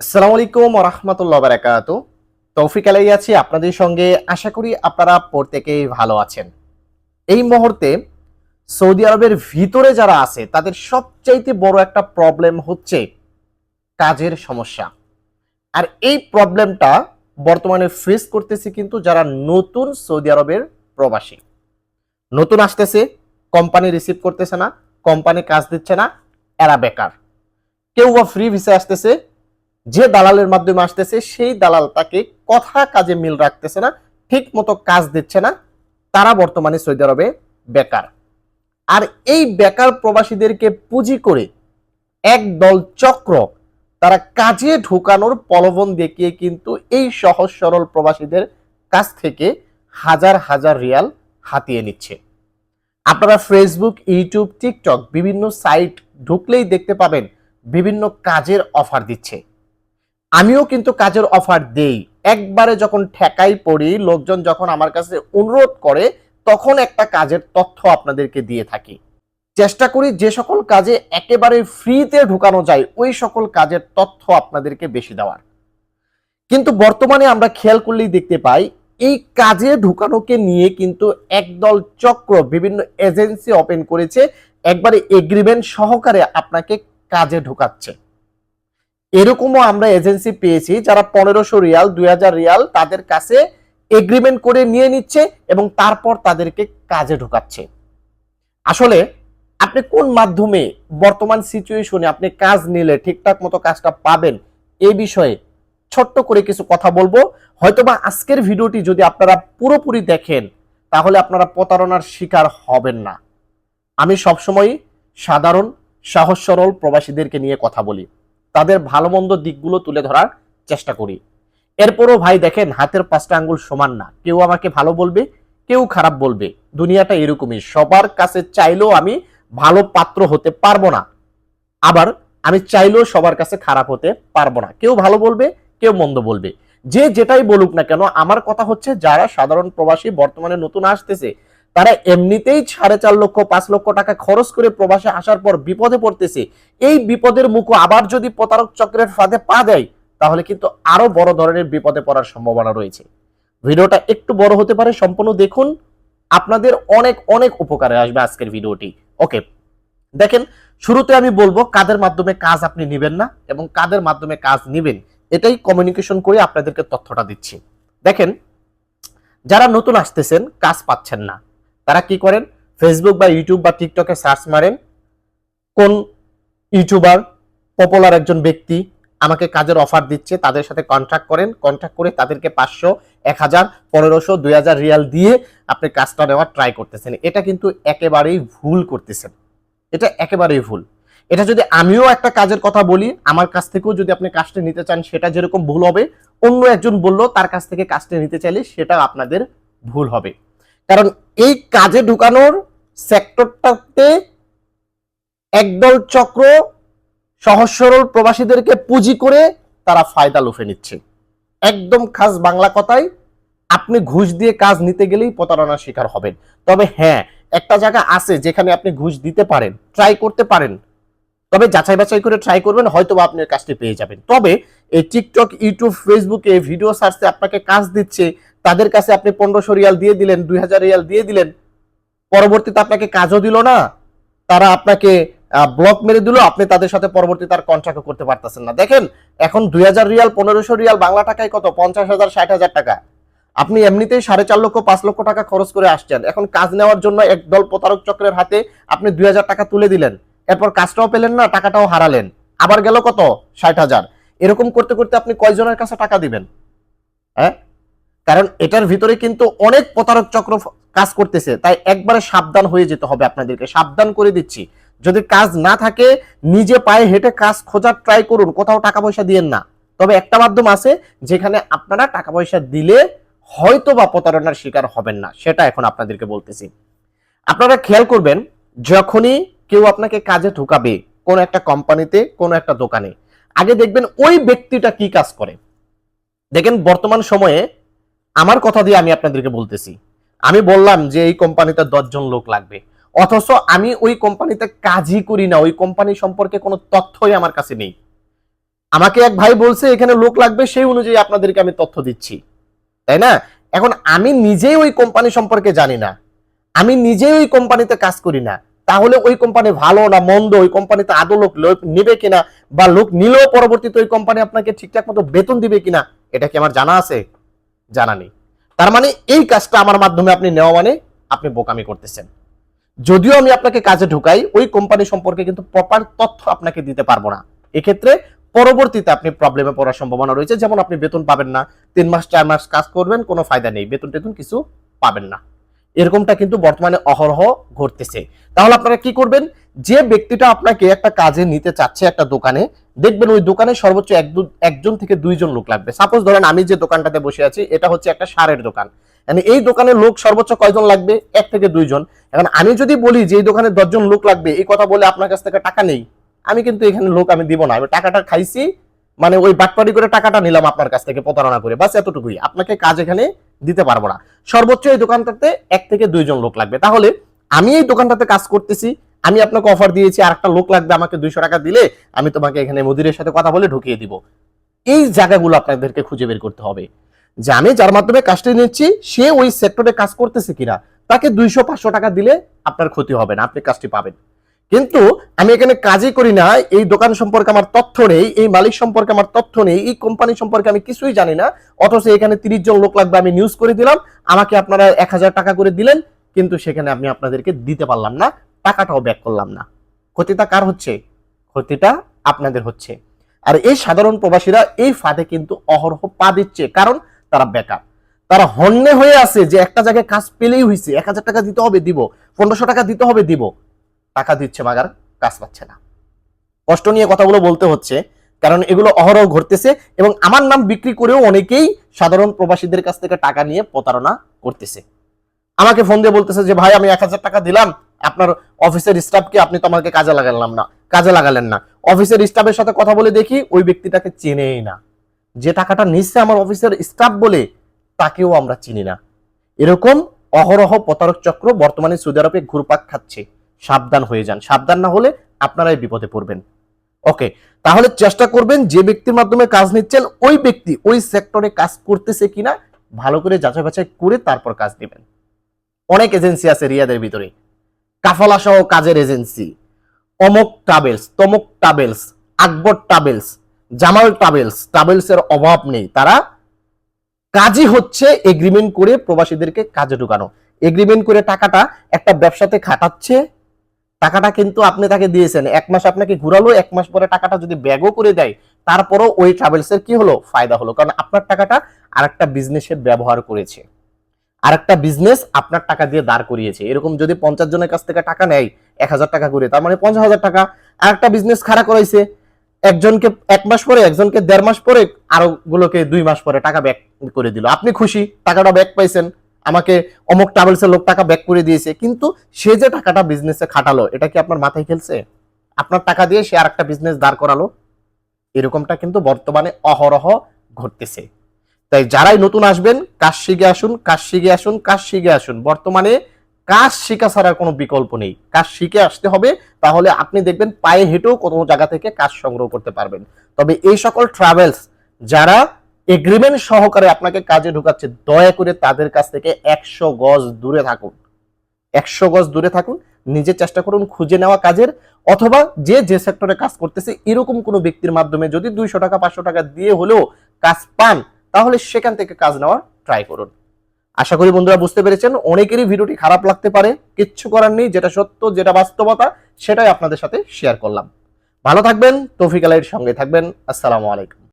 আসসালামু আলাইকুম রহমতুল্লাহ বারাকাতু তৌফিক আলাই আছি আপনাদের সঙ্গে। আশা করি আপনারা প্রত্যেকেই ভালো আছেন। এই মুহূর্তে সৌদি আরবের ভিতরে যারা আছে, তাদের সবচাইতে বড় একটা প্রবলেম হচ্ছে কাজের সমস্যা। আর এই প্রবলেমটা বর্তমানে ফেস করতেছে কিন্তু যারা নতুন সৌদি আরবের প্রবাসী। নতুন আসতেছে কোম্পানি রিসিভ করতেছে না কোম্পানি কাজ দিচ্ছে না, এরা বেকার। কেউ বা ফ্রি ভিসা আসতেছে যে দালালের মাধ্যমে আসতেছে, সেই দালাল তাকে কথা কাজে মিল রাখতেছে না ঠিক মতো কাজ দিচ্ছে না। তারা বর্তমানে সৌদি আরবে বেকার। আর এই বেকার প্রবাসীদেরকে পুঁজি করে এক দল চক্র তারা কাজে ঢুকানোর প্রলোভন দেখিয়ে কিন্তু এই সহজ সরল প্রবাসীদের কাছ থেকে হাজার হাজার রিয়াল হাতিয়ে নিচ্ছে। আপনারা ফেসবুক ইউটিউব টিকটক বিভিন্ন সাইট ঢুকলেই দেখতে পাবেন বিভিন্ন কাজের অফার দিচ্ছে। আমিও কিন্তু কাজের অফার দেই। একবারে যখন ঠেকাই পড়ি, লোকজন যখন আমার কাছে অনুরোধ করে, তখন একটা কাজের তথ্য আপনাদেরকে দিয়ে থাকি। চেষ্টা করি যে সকল কাজে একেবারে ফ্রিতে ঢুকানো যায়, ওই সকল কাজের তথ্য আপনাদেরকে বেশি দেওয়ার। কিন্তু বর্তমানে আমরা খেয়াল করলেই দেখতে পাই, এই কাজে ঢুকানোকে নিয়ে কিন্তু একদল চক্র বিভিন্ন এজেন্সি ওপেন করেছে, একবারে এগ্রিমেন্ট সহকারে আপনাকে কাজে ঢুকাচ্ছে। এরকমও আমরা এজেন্সি পেয়েছি যারা পনেরোশো রিয়াল, দুই হাজার রিয়াল তাদের কাছে এগ্রিমেন্ট করে নিয়ে নিচ্ছে এবং তারপর তাদেরকে কাজে ঢোকাচ্ছে। আসলে আপনি কোন মাধ্যমে বর্তমান সিচুয়েশনে আপনি কাজ নিলে ঠিকঠাক মতো কাজটা পাবেন এই বিষয়ে ছোট্ট করে কিছু কথা বলব। হয়তোবা আজকের ভিডিওটি যদি আপনারা পুরোপুরি দেখেন, তাহলে আপনারা প্রতারণার শিকার হবেন না। আমি সবসময় সাধারণ সহজ সরল প্রবাসীদেরকে নিয়ে কথা বলি। তাদের ভালো মন্দ দিকগুলো তুলে ধরার চেষ্টা করি। এরপরও ভাই দেখেন, হাতের পাঁচটা আঙ্গুল সমান না। কেউ আমাকে ভালো বলবে, কেউ খারাপ বলবে। দুনিয়াটা এরকমই। সবার কাছে চাইলেও আমি ভালো পাত্র হতে পারব না। আবার আমি চাইলেও সবার কাছে খারাপ হতে পারব না। কেউ ভালো বলবে, কেউ মন্দ বলবে। যে যেটাই বলুক না কেন, আমার কথা হচ্ছে, যারা সাধারণ প্রবাসী বর্তমানে নতুন আসতেছে তারা এমনিতেই সাড়ে চার লক্ষ, পাঁচ লক্ষ টাকা খরচ করে প্রবাসে আসার পর বিপদে পড়তেছে। এই বিপদের মুখো আবার যদি প্রতারক চক্রের ফাঁদে পা দেয়, তাহলে কিন্তু আরও বড় ধরনের বিপদে পড়ার সম্ভাবনা রয়েছে। ভিডিওটা একটু বড় হতে পারে, সম্পূর্ণ দেখুন। আপনাদের অনেক অনেক উপকারে আসবে আজকের ভিডিওটি। ওকে, দেখেন, শুরুতে আমি বলব কাদের মাধ্যমে কাজ আপনি নেবেন না এবং কাদের মাধ্যমে কাজ নেবেন, এটাই কমিউনিকেশন করে আপনাদেরকে তথ্যটা দিচ্ছি। দেখেন, যারা নতুন আসতেছেন, কাজ পাচ্ছেন না। তারা কি করেন? ফেসবুক বা ইউটিউব বা টিকটকে সার্চ মারেন, কোন ইউটিউবার পপুলার একজন ব্যক্তি আমাকে কাজের অফার দিচ্ছে, তাদের সাথে কন্ট্যাক্ট করেন কন্ট্যাক্ট করে তাদেরকে পাঁচশো এক হাজার পনেরোশো দুই হাজার রিয়াল দিয়ে আপনি কাজটা নেওয়ার ট্রাই করতেছেন। এটা কিন্তু একেবারেই ভুল করতেছেন। এটা একেবারেই ভুল। এটা যদি আমিও একটা কাজের কথা বলি, আমার কাছ থেকেও যদি আপনি কাজটা নিতে চান, সেটা যেরকম ভুল হবে, অন্য একজন বলল, তার কাছ থেকে কাজটা নিতে চাইলে সেটা আপনাদের ভুল হবে। কারণ এই কাজে ঢুকানোর সেক্টরটাতে একদল চক্র সহজ সরল প্রবাসীদেরকে পুঁজি করে তারা ফায়দা লুফে নিচ্ছে। একদম খাস বাংলা কথায়, আপনি ঘুষ দিয়ে কাজ নিতে গেলেই প্রতারণার শিকার হবেন। তবে হ্যাঁ একটা জায়গা আছে যেখানে আপনি ঘুষ দিতে পারেন ট্রাই করতে পারেন। তবে যাচাই বাছাই করে ট্রাই করবেন হয়তো বা আপনি কাজটি পেয়ে যাবেন। তবে এই টিকটক ইউটিউব ফেসবুকে ভিডিও সার্চে আপনাকে কাজ দিচ্ছে তাদের কাছে আপনি পনেরোশো রিয়াল দিয়ে দিলেন, দুই হাজার রিয়াল দিয়ে দিলেন। পরবর্তীতে আপনাকে কাজও দিল না, তারা আপনাকে ব্লক মেরে দিল, আপনি তাদের সাথে পরবর্তীতে আর কন্ট্রাক্ট করতে পারতেছেন না। দেখেন, এখন দুই হাজার রিয়াল, পনেরোশো রিয়াল বাংলা টাকায় কত? পঞ্চাশ হাজার, ষাট হাজার টাকা। আপনি এমনিতেই সাড়ে চার লক্ষ, পাঁচ লক্ষ টাকা খরচ করে আসছেন। এখন কাজ নেওয়ার জন্য একদল প্রতারক চক্রের হাতে আপনি দুই হাজার টাকা তুলে দিলেন। এরপর কাজটাও পেলেন না, টাকাটাও হারালেন। আবার গেল কত? ষাট হাজার। এরকম করতে করতে আপনি কয়জনের কাছে টাকা দিবেন? হ্যাঁ? কারণ এটার ভিতরে কিন্তু অনেক প্রতারক চক্র কাজ করতেছে। তাই একবারে সাবধান হয়ে যেতে হবে আপনাদেরকে। সাবধান করে দিচ্ছি। যদি কাজ না থাকে, নিজে পায়ে হেঁটে কাজ খোঁজার ট্রাই করুন। কোথাও টাকা পয়সা দিয়েন না। তবে একটা মাধ্যম আছে, যেখানে আপনারা টাকা পয়সা দিলে হয়তো বা প্রতারণার শিকার হবেন না। সেটা এখন আপনাদেরকে বলতেছি। আপনারা খেয়াল করবেন, যখনই কেউ আপনাকে কাজে ঢুকাবে, কোন একটা কোম্পানিতে, কোন একটা দোকানে, আগে দেখবেন ওই ব্যক্তিটা কি কাজ করে। দেখেন, বর্তমান সময়ে আমার কথা দিয়ে আমি আপনাদেরকে বলতেছি। আমি বললাম যে এই কোম্পানিতে দশজন লোক লাগবে। অথচ আমি ওই কোম্পানিতে কাজই করি না, ওই কোম্পানি সম্পর্কে কোনো তথ্যই আমার কাছে নেই। আমাকে এক ভাই বলছে, এখানে লোক লাগবে, সেই অনুযায়ী আপনাদেরকে আমি তথ্য দিচ্ছি। তাই না? এখন আমি নিজেই ওই কোম্পানি সম্পর্কে জানি না। আমি নিজেই ওই কোম্পানিতে কাজ করি না। তাহলে ওই কোম্পানি ভালো না মন্দ? ওই কোম্পানিতে আদৌ লোক নেবে কিনা? বা লোক নিলেও পরবর্তীতে ওই কোম্পানি আপনাকে ঠিকঠাক মতো বেতন দিবে কিনা? এটা কি আমার জানা আছে? জানা নেই। তার মানে এই কাজটা আমার মাধ্যমে আপনি নেওয়া মানে আপনি বোকামি করতেছেন। যদিও আমি আপনাকে কাজে ঢুকাই, ওই কোম্পানি সম্পর্কে কিন্তু প্রপার তথ্য আপনাকে দিতে পারব না। এক্ষেত্রে পরবর্তীতে আপনি প্রবলেমে পড়ার সম্ভাবনা রয়েছে। যেমন আপনি বেতন পাবেন না, তিন মাস, চার মাস কাজ করবেন, কোনো ফায়দা নেই। বেতন টেতন কিছু পাবেন না। এরকমটা কিন্তু বর্তমানে অহরহ ঘটতেছে। তাহলে আপনারা কি করবেন? যে ব্যক্তিটা আপনাকে একটা কাজে নিতে চাচ্ছে একটা দোকানে, দেখবেন ওই দোকানে সর্বোচ্চ এক একজন থেকে দুইজন লোক লাগবে। সাপোজ ধরেন আমি যে দোকানটাতে বসে আছি, এটা হচ্ছে একটা সারের দোকান। মানে এই দোকানে লোক সর্বোচ্চ কয়জন লাগবে? এক থেকে দুইজন। এখন আমি যদি বলি যে এই দোকানে দশজন লোক লাগবে, এই কথা বলে আপনার কাছ থেকে টাকা নেই। আমি কিন্তু এখানে লোক আমি দিব না। আমি টাকাটা খাইছি মানে ওই বাটপাড়ি করে টাকাটা নিলাম আপনার কাছ থেকে প্রতারণা করে। বাস এতটুকুই। আপনাকে কাজ এখানে দিতে পারব না। সর্বোচ্চ এই দোকানটাতে এক থেকে দুইজন লোক লাগবে। তাহলে আমি এই দোকানটাতে কাজ করতেছি, আমি আপনাকে অফার দিয়েছি আর একটা লোক লাগবে আমাকে দুইশো টাকা দিলে আমি তোমাকে এখানে মুদিরের সাথে কথা বলে ঢুকিয়ে দিব। এই জায়গাগুলো আপনাদেরকে খুঁজে বের করতে হবে। যে আমি যার মাধ্যমে কাজটি নিচ্ছি, সে ওই সেক্টরে কাজ করতেছে কিনা, তাকে দুইশো পাঁচশো টাকা দিলে আপনার ক্ষতি হবে না, আপনি কাজটি পাবেন। কিন্তু আমি এখানে কাজই করি না, এই দোকান সম্পর্কে আমার তথ্য নেই, এই মালিক সম্পর্কে আমার তথ্য নেই, এই কোম্পানি সম্পর্কে আমি কিছুই জানি না, অথচ এখানে তিরিশ জন লোক লাগবে, আমি নিউজ করে দিলাম, আমাকে আপনারা এক হাজার টাকা করে দিলেন কিন্তু সেখানে আমি আপনাদেরকে দিতে পারলাম না, টাকাটাও ব্যাক করলাম না। ক্ষতিটা কার হচ্ছে? ক্ষতিটা আপনাদের হচ্ছে। আর এই সাধারণ প্রবাসীরা এই ফাঁদে কিন্তু অহরহ পা দিচ্ছে, কারণ তারা বেকার। তারা হন্যে হয়ে আছে যে একটা জায়গায় কাজ পেলেই হয়েছে এক হাজার টাকা দিতে হবে, দিব। পনেরোশো টাকা দিতে হবে, দিব। টাকা দিচ্ছে মাগার, কাজ পাচ্ছে না। কষ্ট নিয়ে কথাগুলো বলতে হচ্ছে, কারণ এগুলো অহরহ ঘটতেছে এবং আমার নাম বিক্রি করেও অনেকেই সাধারণ প্রবাসীদের কাছ থেকে টাকা নিয়ে প্রতারণা করতেছে। আমাকে ফোন দিয়ে বলতেছে যে, ভাই, আমি এক হাজার টাকা দিলাম। আপনার অফিসের স্টাফকে আপনি তো আমাকে কাজে লাগালাম না, কাজে লাগালেন না। অফিসের স্টাফের সাথে কথা বলে দেখি ওই ব্যক্তিটাকে চেনেই না। যে টাকাটা নিচ্ছে আমার অফিসের স্টাফ বলে, তাকেও আমরা চিনি না। এরকম অহরহ প্রতারক চক্র বর্তমানে সৌদি আরবে ঘুরপাক খাচ্ছে। সাবধান হয়ে যান। সাবধান না হলে আপনারাই বিপদে পড়বেন। ওকে, তাহলে চেষ্টা করবেন যে ব্যক্তির মাধ্যমে কাজ নিচ্ছেন, ওই ব্যক্তি ওই সেক্টরে কাজ করতেছে কিনা, ভালো করে যাচাই বাছাই করে তারপর কাজ দিবেন অনেক এজেন্সি আছে রিয়াদের ভিতরে। কাফলা সহ কাজের এজেন্সি। অমক travels, তমক travels, Akbar travels, Jamal travels travels এর অভাব নেই। তারা কাজই হচ্ছে এগ্রিমেন্ট করে প্রবাসীদেরকে কাজে ঢুকানো। এগ্রিমেন্ট করে টাকাটা একটা ব্যবসাতে খাটাচ্ছে। টাকাটা কিন্তু আপনি তাকে দিয়েছেন। এক মাস আপনাকে ঘুরালো, এক মাস পরে টাকাটা যদি ব্যাগও করে দেয়, তারপরও ওই ট্রাভেলস এর কি হলো? ফায়দা হলো। কারণ আপনার টাকাটা আরেকটা বিজনেসে ব্যবহার করেছে। আরেকটা বিজনেস আপনার টাকা দিয়ে দাঁড় করিয়েছে। এরকম যদি পঞ্চাশ জনের কাছ থেকে টাকা নেয়, এক হাজার টাকা করে, তার মানে পঞ্চাশ হাজার টাকা। আরেকটা বিজনেস খাড়া করাইছে, একজনকে এক মাস পরে, একজনকে দেড় মাস পরে আরও গুলোকে দুই মাস পরে টাকা ব্যাক করে দিল। আপনি খুশি, টাকাটা ব্যাক পাইছেন। আমাকে অমুক ট্রাভেলসের লোক টাকা ব্যাক করে দিয়েছে। কিন্তু সে যে টাকাটা বিজনেসে খাটালো, এটা কি আপনার মাথায় খেলছে? আপনার টাকা দিয়ে সে আর একটা বিজনেস দাঁড় করালো? এরকমটা কিন্তু বর্তমানে অহরহ ঘটতেছে। তাই যারাই নতুন আসবেন, কাজ শিখে আসুন, কাজ শিখে আসুন, কাজ শিখে আসুন। বর্তমানে কাজ শিখা ছাড়া কোনো বিকল্প নেই। কাজ শিখে আসতে হবে, তাহলে আপনি দেখবেন পায়ে হেঁটেও কোনো জায়গা থেকে কাজ সংগ্রহ করতে পারবেন। তবে এই সকল ট্রাভেলস যারা এগ্রিমেন্ট সহকারে আপনাকে কাজে ঢুকাচ্ছে, দয়া করে তাদের কাছ থেকে একশো গজ দূরে থাকুন। একশো গজ দূরে থাকুন, নিজে চেষ্টা করুন খুঁজে নেওয়া কাজের, অথবা যে যে সেক্টরে কাজ করতেছে, এরকম কোনো ব্যক্তির মাধ্যমে যদি দুইশো টাকা, পাঁচশো টাকা দিয়ে হলেও কাজ পান তাহলে সেখান থেকে কাজ নেওয়ার ট্রাই করুন। আশা করি বন্ধুরা বুঝতে পেরেছেন, অনেকেরই ভিডিওটি খারাপ লাগতে পারে, কিচ্ছু করার নেই, যেটা সত্য, যেটা বাস্তবতা, সেটাই আপনাদের সাথে শেয়ার করলাম। ভালো থাকবেন, তৌফিক আলাইয়ের সঙ্গে থাকবেন, আসসালামু আলাইকুম।